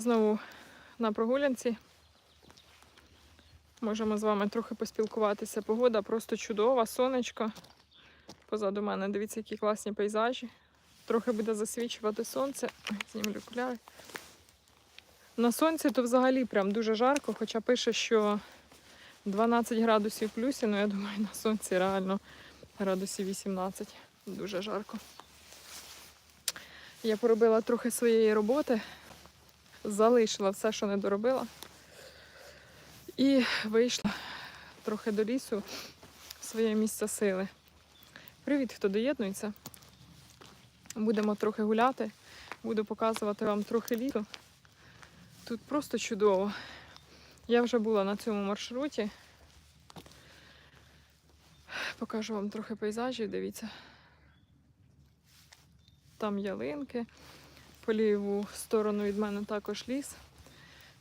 Знову на прогулянці. Можемо з вами трохи поспілкуватися. Погода просто чудова, сонечко. Позаду мене дивіться, які класні пейзажі. Трохи буде засвічувати сонце. Знімлю окуляри. На сонці то взагалі прям дуже жарко, хоча пише, що 12 градусів плюсі, ну я думаю, на сонці реально градусів 18. Дуже жарко. Я поробила трохи своєї роботи, залишила все, що не доробила. І вийшла трохи до лісу в своє місце сили. Привіт, хто доєднується. Будемо трохи гуляти, буду показувати вам трохи лісу. Тут просто чудово. Я вже була на цьому маршруті. Покажу вам трохи пейзажів, дивіться. Там ялинки. По ліву сторону від мене також ліс.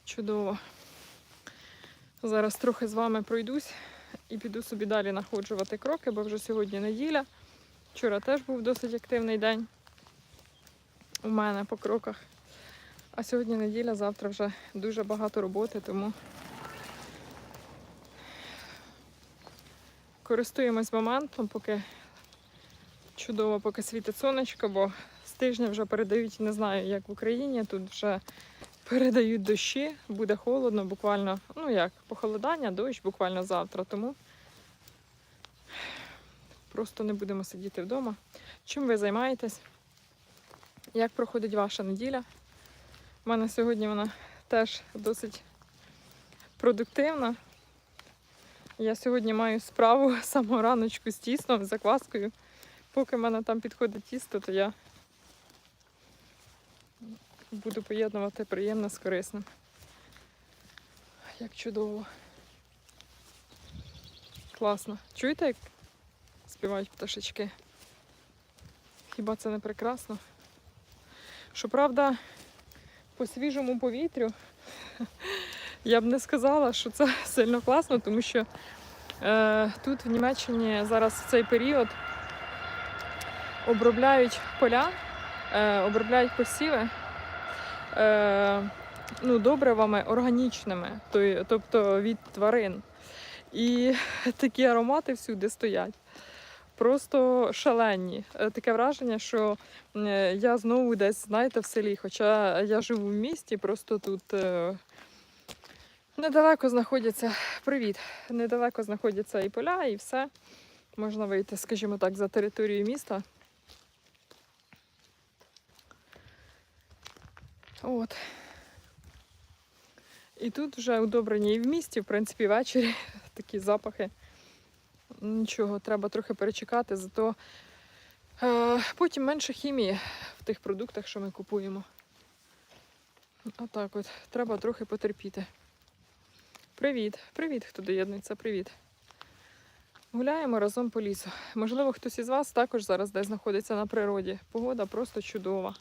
Чудово. Зараз трохи з вами пройдусь і піду собі далі находжувати кроки, бо вже сьогодні неділя. Вчора теж був досить активний день у мене по кроках. А сьогодні неділя, завтра вже дуже багато роботи, тому користуємось моментом, поки чудово, поки світить сонечко, бо тижня вже передають, не знаю, як в Україні, тут вже передають дощі, буде холодно, буквально, ну як, похолодання, дощ буквально завтра, тому просто не будемо сидіти вдома. Чим ви займаєтесь? Як проходить ваша неділя? У мене сьогодні вона теж досить продуктивна. Я сьогодні маю справу самого раночку з тістом, з закваскою. Поки в мене там підходить тісто, то я буду поєднувати приємне з корисним. Як чудово. Класно. Чуєте, як співають пташечки? Хіба це не прекрасно? Щоправда, по свіжому повітрю я б не сказала, що це сильно класно, тому що е, тут в Німеччині зараз в цей період обробляють поля, е, обробляють посіви ну, добривами органічними, тобто від тварин. І такі аромати всюди стоять. Просто шалені. Е, Таке враження, що е, я знову десь, знаєте, в селі. Хоча я живу в місті, просто тут е, недалеко знаходяться. Привіт! Недалеко знаходяться і поля, і все. Можна вийти, скажімо так, за територію міста. От. І тут вже удобрені і в місті, в принципі, ввечері такі запахи. Нічого, треба трохи перечекати, зато е, потім менше хімії в тих продуктах, що ми купуємо. Отак от, треба трохи потерпіти. Привіт, привіт, хто доєднується, привіт. Гуляємо разом по лісу. Можливо, хтось із вас також зараз десь знаходиться на природі. Погода просто чудова.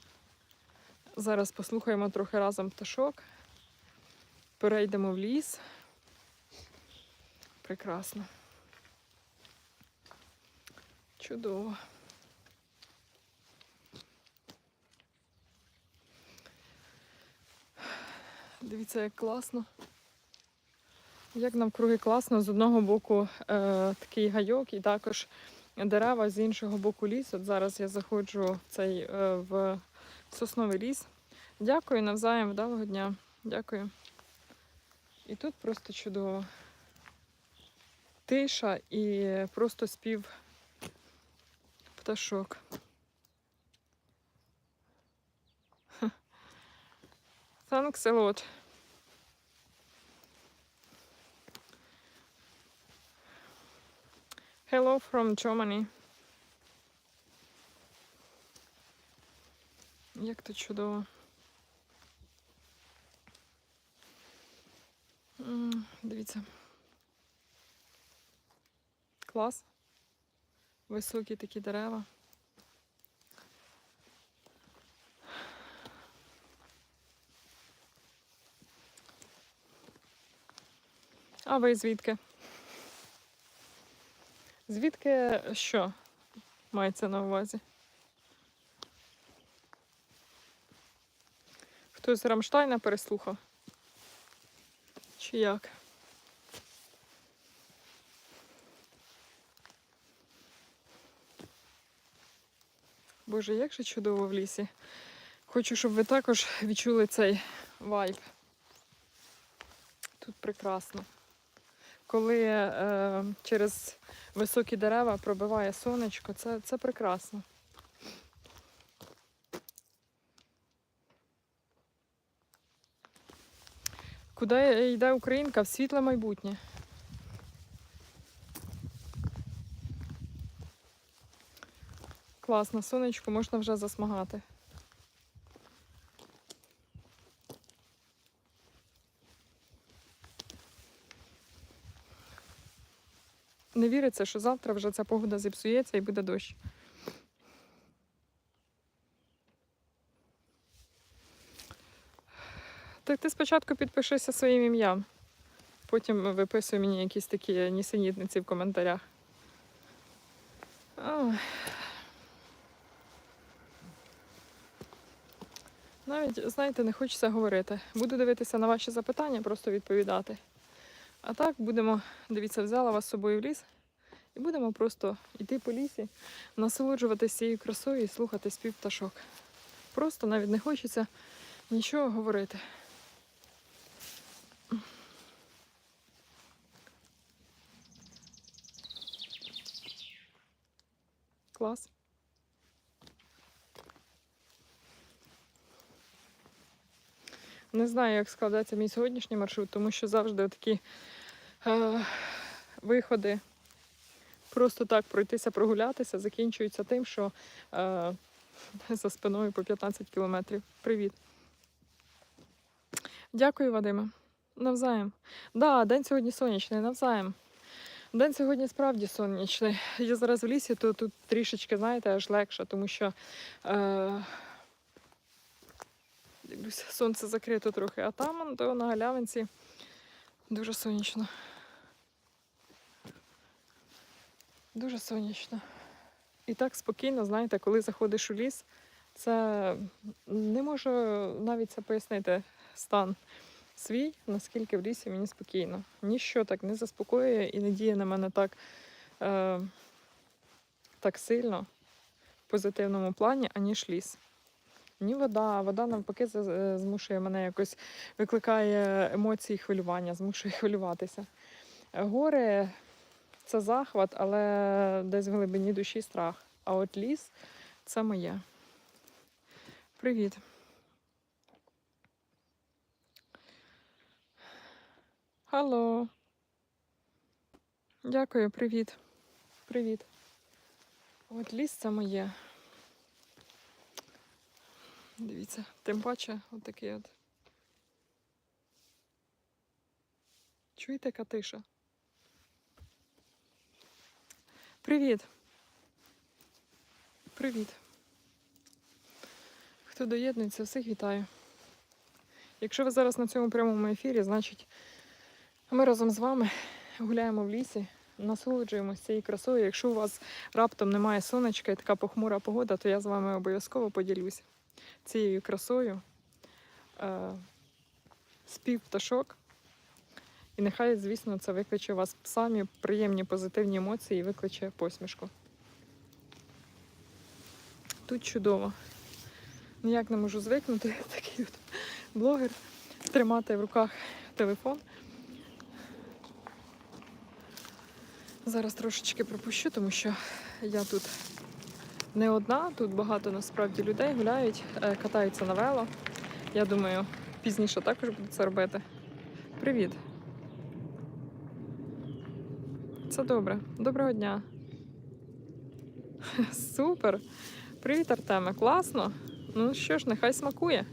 Зараз послухаємо трохи разом пташок. Перейдемо в ліс. Прекрасно. Чудово. Дивіться, як класно. Як навкруги класно. З одного боку е, такий гайок і також дерева, з іншого боку ліс. От зараз я заходжу в цей е, в сосновий ліс. Дякую навзаєм, вдалого дня. Дякую. І тут просто чудово. Тиша і просто спів пташок. Thanks a lot. Hello from Germany. Як то чудово. Дивіться. Клас. Високі такі дерева. А ви звідки? Звідки що мається на увазі? Хтось Рамштайна переслухав. Чи як? Боже, як же чудово в лісі. Хочу, щоб ви також відчули цей вайб. Тут прекрасно. Коли е, через високі дерева пробиває сонечко, це, це прекрасно. Куди йде українка в світле майбутнє? Класно, сонечко можна вже засмагати. Не віриться, що завтра вже ця погода зіпсується і буде дощ. Так ти спочатку підпишися своїм ім'ям, потім виписуй мені якісь такі нісенітниці в коментарях. Ой. Навіть, знаєте, не хочеться говорити. Буду дивитися на ваші запитання, просто відповідати. А так будемо, дивіться, взяла вас з собою в ліс і будемо просто йти по лісі, насолоджуватися цією красою і слухати спів пташок. Просто навіть не хочеться нічого говорити. Клас. Не знаю, як складеться мій сьогоднішній маршрут, тому що завжди такі е, виходи просто так пройтися, прогулятися, закінчуються тим, що е, за спиною по 15 кілометрів. Привіт. Дякую, Вадиме. Навзаєм. Да, день сьогодні сонячний, навзаєм. День сьогодні справді сонячний. Я зараз в лісі, то тут трішечки, знаєте, аж легше, тому що е, сонце закрито трохи, а там то на галявинці дуже сонячно. Дуже сонячно. І так спокійно, знаєте, коли заходиш у ліс, це не можу навіть це пояснити стан свій, наскільки в лісі мені спокійно. Ніщо так не заспокоює і не діє на мене так, е, так сильно в позитивному плані, аніж ліс. Ні вода, вода навпаки е, змушує мене якось, викликає емоції хвилювання, змушує хвилюватися. Гори це захват, але десь в глибині душі страх. А от ліс це моє. Привіт. Алло. Дякую, привіт. Привіт. От ліс це моє. Дивіться, тим паче отакий от. Чуєте, яка тиша? Привіт. Привіт. Хто доєднується, всіх вітаю. Якщо ви зараз на цьому прямому ефірі, значить ми разом з вами гуляємо в лісі, насолоджуємося цією красою. Якщо у вас раптом немає сонечка і така похмура погода, то я з вами обов'язково поділюсь цією красою. Е, спів пташок. І нехай, звісно, це викличе у вас самі приємні позитивні емоції і викличе посмішку. Тут чудово. Ніяк не можу звикнути, такий от блогер, тримати в руках телефон. Зараз трошечки пропущу, тому що я тут не одна, тут багато насправді людей гуляють, е, катаються на вело. Я думаю, пізніше також буду це робити. Привіт! Це добре. Доброго дня. Супер. Привіт, Артеме. Класно. Ну що ж, нехай смакує.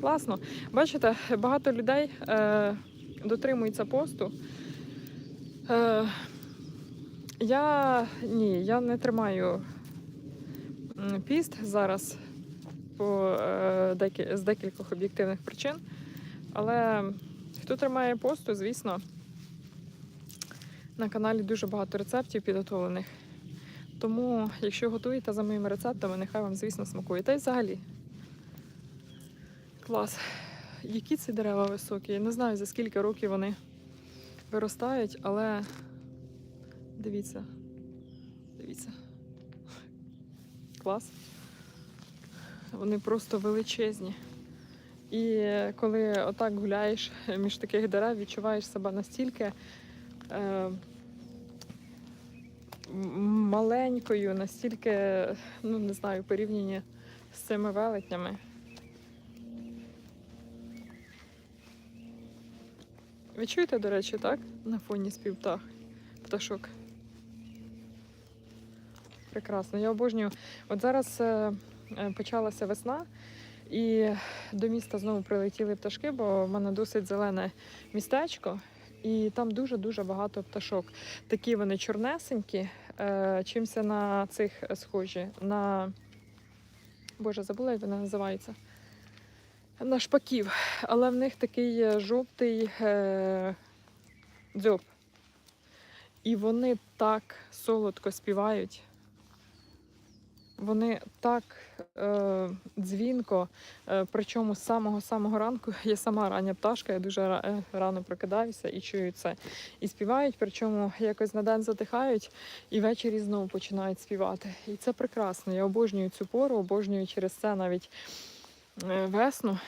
Класно. Бачите, багато людей е, дотримуються посту. Е, я ні, я не тримаю піст зараз по, е, декі, з декількох об'єктивних причин. Але хто тримає посту, звісно, на каналі дуже багато рецептів підготовлених. Тому, якщо готуєте за моїми рецептами, нехай вам, звісно, смакує. Та й взагалі. Клас. Які ці дерева високі? Я не знаю, за скільки років вони виростають, але дивіться. Дивіться. Клас. Вони просто величезні. І коли отак гуляєш між таких дерев, відчуваєш себе настільки е, маленькою, настільки, ну не знаю, порівняні з цими велетнями. Ви чуєте, до речі, так? На фоні спів птах, пташок. Прекрасно. Я обожнюю. От зараз е, е, почалася весна, і до міста знову прилетіли пташки, бо в мене досить зелене містечко, і там дуже-дуже багато пташок. Такі вони чорнесенькі, е, чимся на цих схожі. На Боже, забула, як вони називаються. На шпаків. Але в них такий е, жовтий е, дзьоб. І вони так солодко співають. Вони так е, дзвінко, е, причому з самого-самого ранку я сама рання пташка, я дуже е, рано прокидаюся і чую це. І співають, причому якось на день затихають і ввечері знову починають співати. І це прекрасно. Я обожнюю цю пору, обожнюю через це навіть весну.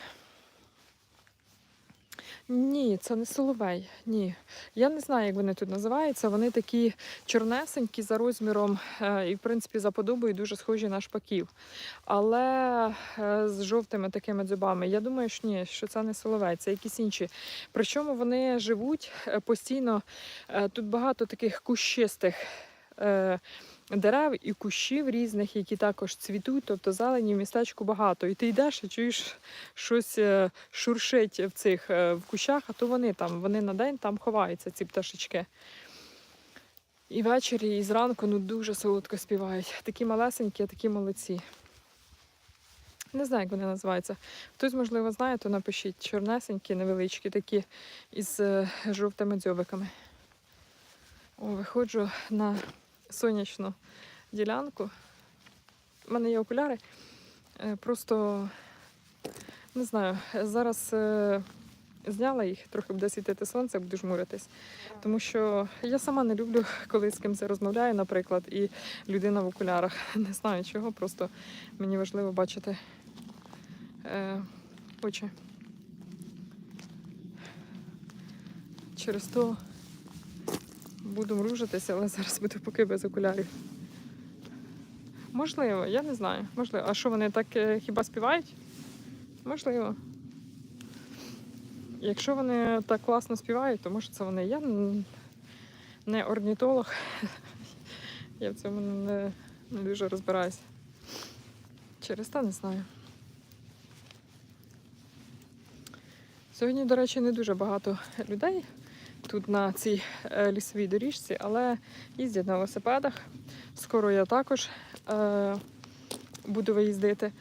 Ні, це не соловей. Ні. Я не знаю, як вони тут називаються. Вони такі чорнесенькі за розміром е, і, в принципі, за подобою дуже схожі на шпаків. Але е, з жовтими такими дзюбами. Я думаю, що ні, що це не соловей, це якісь інші. Причому вони живуть е, постійно. е, Тут багато таких кущистих. Дерев і кущів різних, які також цвітуть, тобто зелені в містечку багато. І ти йдеш і чуєш щось е, шуршить в цих е, в кущах, а то вони там, вони на день там ховаються, ці пташечки. І ввечері, і зранку ну, дуже солодко співають. Такі малесенькі, а такі молодці. Не знаю, як вони називаються. Хтось, можливо, знає, то напишіть. Чорнесенькі, невеличкі, такі із е, жовтими дзьобиками. О, виходжу на сонячну ділянку. У мене є окуляри. Е, Просто не знаю, зараз е, зняла їх, трохи буде світити сонце, буду жмуритись. Тому що я сама не люблю, коли з кимось розмовляю, наприклад, і людина в окулярах. Не знаю чого, просто мені важливо бачити е, очі. Через то буду мружитися, але зараз буду поки без окулярів. Можливо, я не знаю. Можливо. А що вони так е, хіба співають? Можливо. Якщо вони так класно співають, то може це вони. Я не орнітолог. Я в цьому не, не дуже розбираюся. Через те не знаю. Сьогодні, до речі, не дуже багато людей тут на цій е, лісовій доріжці, але їздять на велосипедах. Скоро я також е, буду виїздити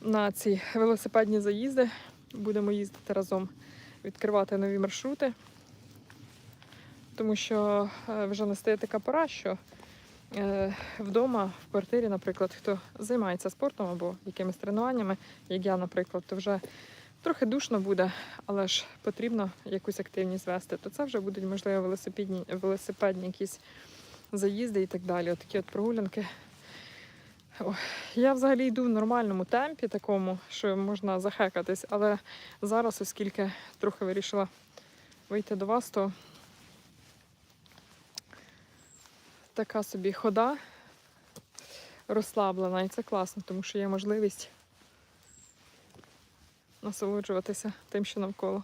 на ці велосипедні заїзди. Будемо їздити разом, відкривати нові маршрути. Тому що е, вже настає така пора, що е, вдома, в квартирі, наприклад, хто займається спортом або якимись тренуваннями, як я, наприклад, то вже трохи душно буде, але ж потрібно якусь активність вести, то це вже будуть, можливо, велосипедні, велосипедні якісь заїзди і так далі. Отакі от прогулянки. Я взагалі йду в нормальному темпі, такому, що можна захекатись, але зараз, оскільки трохи вирішила вийти до вас, то така собі хода розслаблена, і це класно, тому що є можливість насолоджуватися тим, що навколо.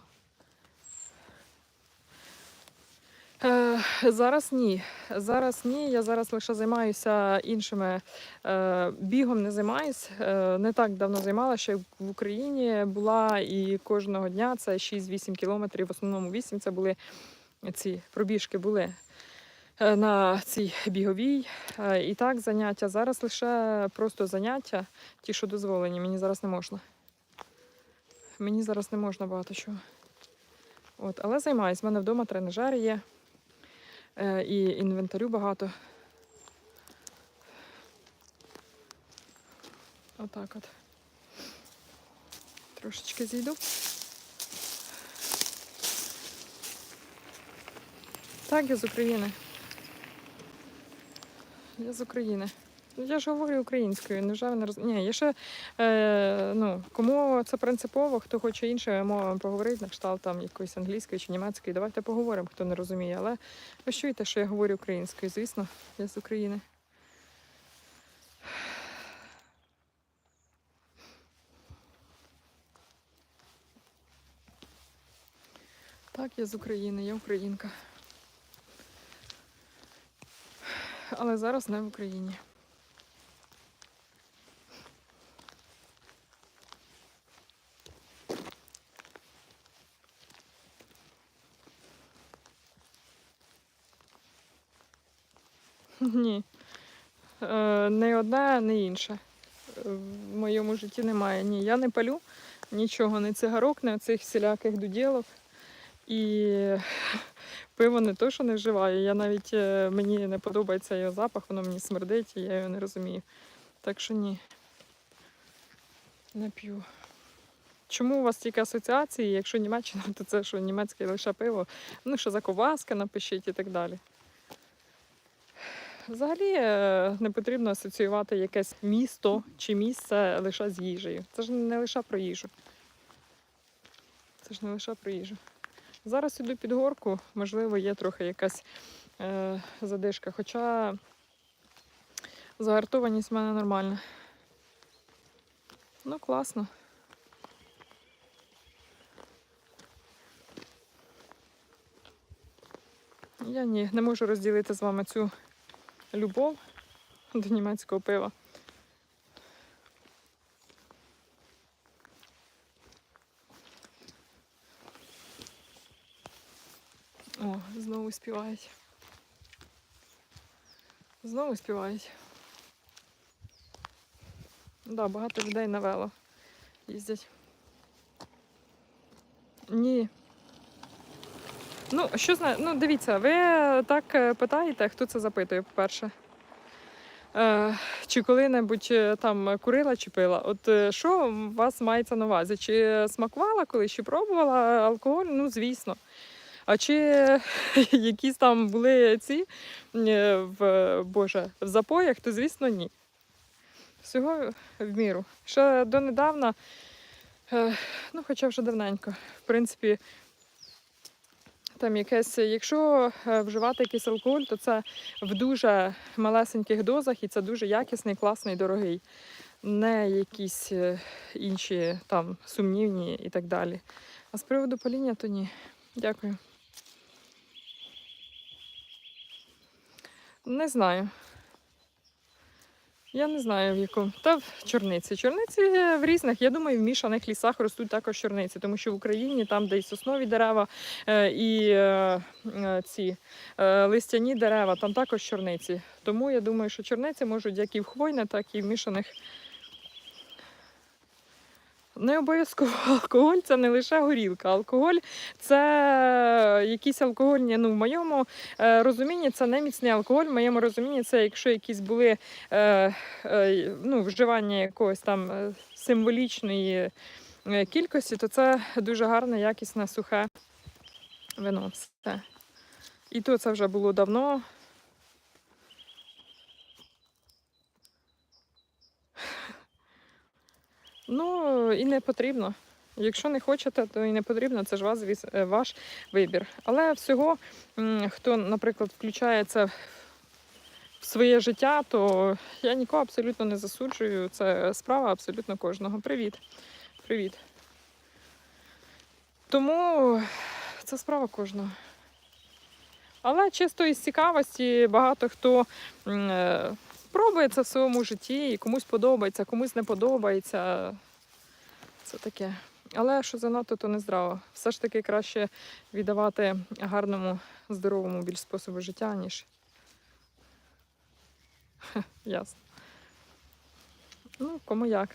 Е, зараз ні. Зараз ні. Я зараз лише займаюся іншими е, бігом, не займаюсь. Е, не так давно займалася, ще в Україні була і кожного дня це 6-8 кілометрів. В основному 8 це були ці пробіжки були е, на цій біговій. Е, і так заняття. Зараз лише просто заняття, ті, що дозволені. Мені зараз не можна. Мені зараз не можна багато чого. От, але займаюсь. У мене вдома тренажери є. Е, і інвентарю багато. Отак от. Трошечки зійду. Так, я з України. Я з України. Ну, Я ж говорю українською, невже ви не роз... Ні, я ще, е, ну, кому це принципово, хто хоче іншими мовами поговорити, на кшталт там якоїсь англійської чи німецької, давайте поговоримо, хто не розуміє. Але ви чуєте, що я говорю українською, звісно, я з України. Так, я з України, я українка. Але зараз не в Україні. Ні. Е, не одна, не інша. Е, В моєму житті немає. Ні, я не палю нічого, не цигарок, не оцих всіляких дуділок. І пиво не то, що не вживаю. Я навіть е, мені не подобається його запах, воно мені смердить, і я його не розумію. Так що ні. Не п'ю. Чому у вас тільки асоціації? Якщо Німеччина, то це що німецьке лише пиво. Ну, що за ковбаска напишіть і так далі. Взагалі е, не потрібно асоціювати якесь місто чи місце лише з їжею. Це ж не лише про їжу. Це ж не лише про їжу. Зараз іду під горку, можливо, є трохи якась е, задишка. Хоча загартованість в мене нормальна. Ну, класно. Я ні, не можу розділити з вами цю любов до німецького пива. О, знову співають. Знову співають. Да, багато людей на вело їздять. Ні. Ну, що знає, ну дивіться, ви так е, питаєте, хто це запитує, по-перше. Е, чи коли-небудь е, там курила чи пила? От е, що у вас мається на увазі? Чи смакувала колись, чи пробувала алкоголь? Ну, звісно. А чи якісь там були ці в Боже, в запоях, то звісно ні. Всього в міру. Ще донедавна, ну хоча вже давненько, в принципі, там якесь, якщо е, вживати якийсь алкоголь, то це в дуже малесеньких дозах і це дуже якісний, класний, дорогий. Не якісь е, інші там сумнівні і так далі. А з приводу паління, то ні. Дякую. Не знаю. Я не знаю в якому. Та в чорниці. Чорниці в різних, я думаю, в мішаних лісах ростуть також чорниці, тому що в Україні, там, де і соснові дерева, е, і е, е, ці листяні дерева, там також чорниці. Тому я думаю, що чорниці можуть як і в хвойне, так і в мішаних. Не обов'язково алкоголь це не лише горілка. Алкоголь це якісь алкогольні. Ну, в моєму е, розумінні це не міцний алкоголь. В моєму розумінні це якщо якісь були е, е, ну, вживання якогось там е, символічної е, кількості, то це дуже гарне, якісне, сухе вино. Все. І то це вже було давно. Ну і не потрібно. Якщо не хочете, то і не потрібно, це ж вас, е, ваш вибір. Але всього, хто, наприклад, включає це в своє життя, то я нікого абсолютно не засуджую. Це справа абсолютно кожного. Привіт. Привіт. Тому це справа кожного. Але чисто із цікавості багато хто е, пробує це в своєму житті, і комусь подобається, комусь не подобається. Це таке. Але що занадто, то не здраво. Все ж таки краще віддавати гарному, здоровому більш способу життя, ніж. Ясно. Ну, кому як.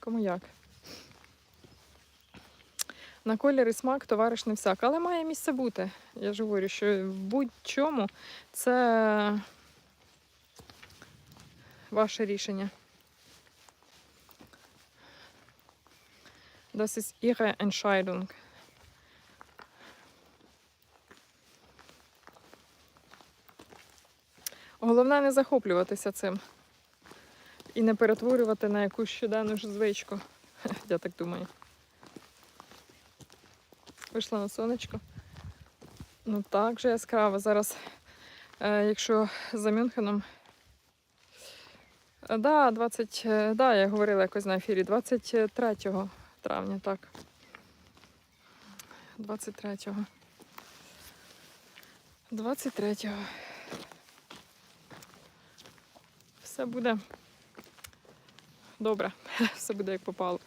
Кому як. На колір і смак товариш не всяк, але має місце бути. Я ж говорю, що в будь-чому це ваше рішення. Das ist ihre Entscheidung. Головне не захоплюватися цим і не перетворювати на якусь щоденну ж звичку. Я так думаю. Вийшла на сонечко. Ну так же яскраво. Зараз, е, якщо за Мюнхеном. Да, 20, е, да, я говорила якось на ефірі, 23 травня, так. 23-го. 23-го. Все буде добре. Все буде як попало.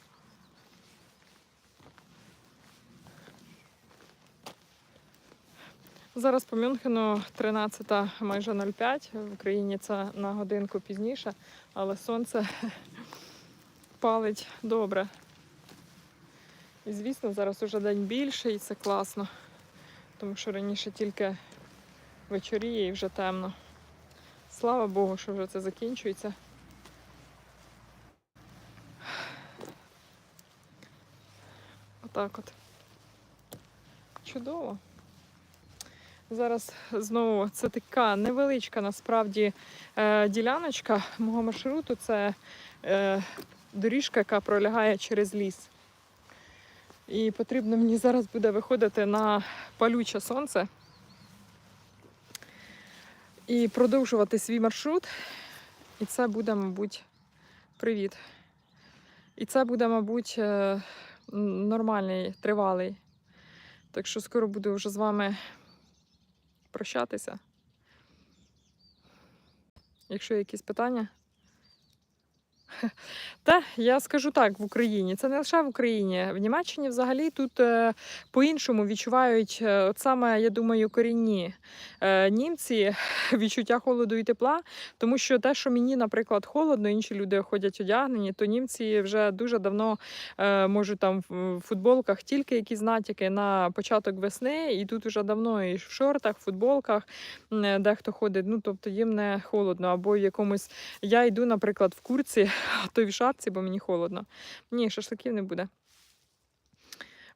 Зараз по Мюнхену 13 майже 05. В Україні це на годинку пізніше, але сонце палить добре. І звісно, зараз уже день більший, і це класно, тому що раніше тільки вечоріє і вже темно. Слава Богу, що вже це закінчується. Отак от. Чудово. Зараз знову це така невеличка насправді е, діляночка мого маршруту. Це е, доріжка, яка пролягає через ліс. І потрібно мені зараз буде виходити на палюче сонце і продовжувати свій маршрут. І це буде, мабуть, привіт. І це буде, мабуть, е, нормальний, тривалий. Так що скоро буду вже з вами прощатися. Якщо є якісь питання. Та я скажу так, в Україні. Це не лише в Україні. В Німеччині взагалі тут е, по-іншому відчувають, е, от саме, я думаю, корінні е, німці відчуття холоду і тепла. Тому що те, що мені, наприклад, холодно, інші люди ходять одягнені, то німці вже дуже давно можуть там в футболках тільки якісь натяки на початок весни, і тут вже давно і в шортах, футболках м, е, дехто ходить. Ну тобто їм не холодно, або в якомусь. Я йду, наприклад, в курці, а то й в шапці, бо мені холодно. Ні, шашликів не буде.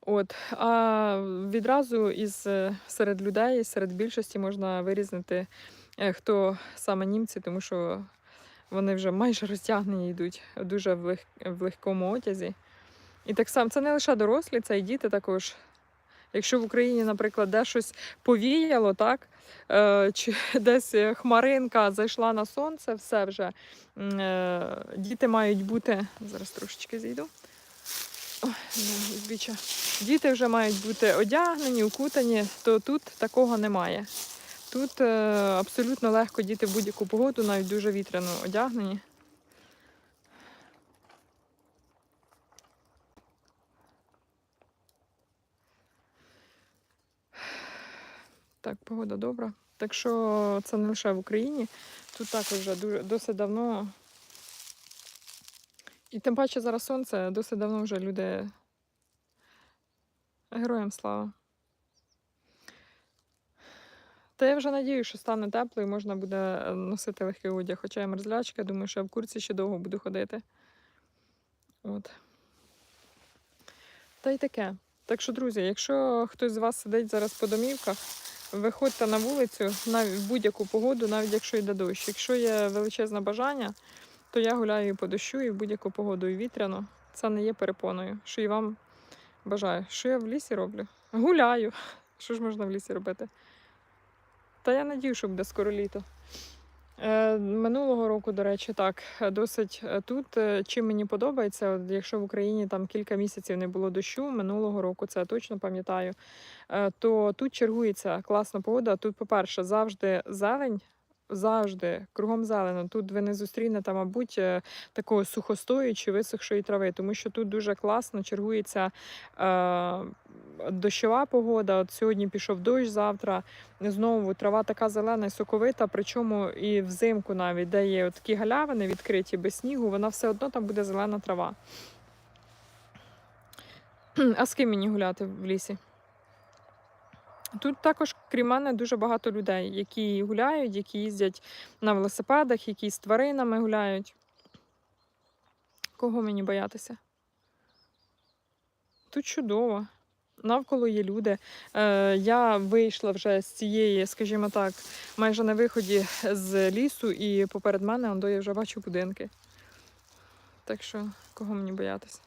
От, а відразу із е, серед людей, серед більшості можна вирізнити, е, хто саме німці, тому що вони вже майже роздягнені йдуть дуже в легкому одязі. І так само це не лише дорослі, це і діти також. Якщо в Україні, наприклад, де щось повіяло, так, е, чи десь хмаринка зайшла на сонце, все вже е, діти мають бути. Зараз трошечки зійду. Ой. Діти вже мають бути одягнені, укутані, то тут такого немає. Тут е, абсолютно легко діти в будь-яку погоду, навіть дуже вітряно одягнені. Так, погода добра. Так що це не лише в Україні. Тут також вже дуже, досить давно. І тим паче зараз сонце, досить давно вже люди. Героям слава. Та я вже надію, що стане тепло і можна буде е, носити легкий одяг. Хоча я мерзлячка, думаю, що я в курці ще довго буду ходити. От. Та й таке. Так що, друзі, якщо хтось з вас сидить зараз по домівках, виходьте на вулицю в будь-яку погоду, навіть якщо йде дощ. Якщо є величезне бажання, то я гуляю по дощу, і в будь-яку погоду, і вітряно. Це не є перепоною, що і вам бажаю. Що я в лісі роблю? Гуляю. Що ж можна в лісі робити? Та я надію, що буде скоро літо. Е, минулого року, до речі, так, е, досить е, тут. Чим мені подобається, якщо в Україні там кілька місяців не було дощу, минулого року це точно пам'ятаю, то тут чергується класна погода. Тут, по-перше, завжди зелень. Завжди кругом зелено. Тут ви не зустрінете, мабуть, е, такого сухостою чи висохшої трави, тому що тут дуже класно чергується е, дощова погода. От сьогодні пішов дощ, завтра знову трава така зелена і соковита, причому і взимку навіть, де є такі галявини відкриті без снігу, вона все одно там буде зелена трава. А з ким мені гуляти в лісі? Тут також, крім мене, дуже багато людей, які гуляють, які їздять на велосипедах, які з тваринами гуляють. Кого мені боятися? Тут чудово. Навколо є люди. Е, я вийшла вже з цієї, скажімо так, майже на виході з лісу, і поперед мене ондо я вже бачу будинки. Так що, кого мені боятися?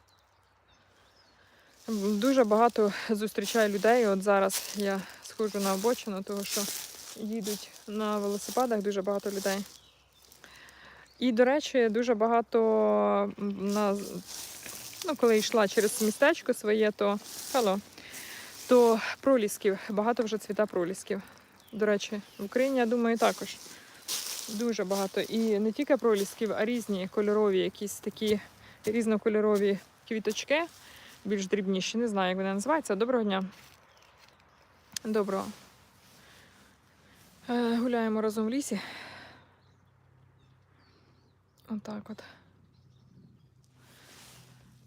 Дуже багато зустрічаю людей. От зараз я схожу на обочину, тому що їдуть на велосипедах дуже багато людей. І, до речі, дуже багато на, ну, коли йшла через містечко своє, то Алло, то пролісків, багато вже цвіта пролісків. До речі, в Україні, я думаю, також дуже багато. І не тільки пролісків, а різні кольорові, якісь такі різнокольорові квіточки, більш дрібніші. Не знаю, як вони називаються. Доброго дня. Доброго. Е, гуляємо разом в лісі. Отак от.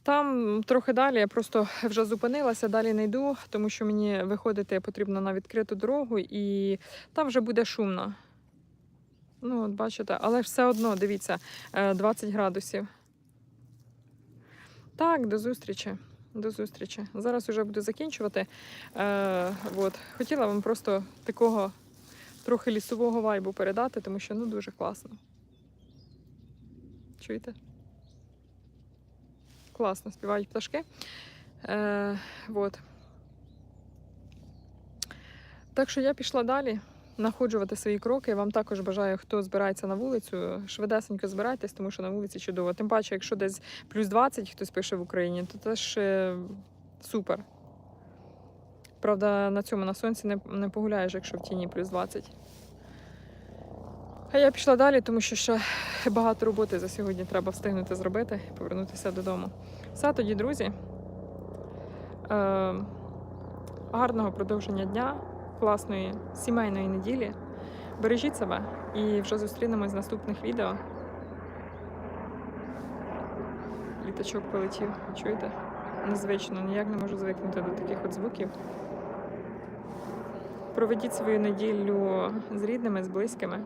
Там трохи далі я просто вже зупинилася, далі не йду, тому що мені виходити потрібно на відкриту дорогу, і там вже буде шумно. Ну, от бачите, але все одно, дивіться, е, 20 градусів. Так, до зустрічі. До зустрічі. Зараз вже буду закінчувати. Е, от. Хотіла вам просто такого трохи лісового вайбу передати, тому що ну дуже класно. Чуєте? Класно співають пташки. Е, вот. Так що я пішла далі находжувати свої кроки. Вам також бажаю, хто збирається на вулицю, швидесенько збирайтесь, тому що на вулиці чудово. Тим паче, якщо десь плюс 20 хтось пише в Україні, то теж е, супер. Правда, на цьому на сонці не, не погуляєш, якщо в тіні плюс 20. А я пішла далі, тому що ще багато роботи за сьогодні треба встигнути зробити і повернутися додому. Все тоді, друзі. Е, гарного продовження дня, класної сімейної неділі. Бережіть себе і вже зустрінемось в наступних відео. Літачок полетів, чуєте? Незвично, ніяк не можу звикнути до таких от звуків. Проведіть свою неділю з рідними, з близькими.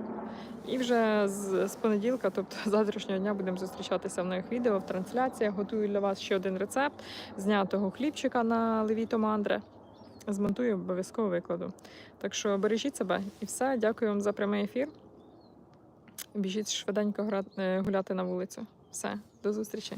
І вже з, з понеділка, тобто завтрашнього дня, будемо зустрічатися в нових відео, в трансляціях. Готую для вас ще один рецепт знятого хлібчика на левіто мандре. Змонтую, обов'язково викладу. Так що бережіть себе і все. Дякую вам за прямий ефір. Біжіть швиденько е, гуляти на вулицю. Все, до зустрічі.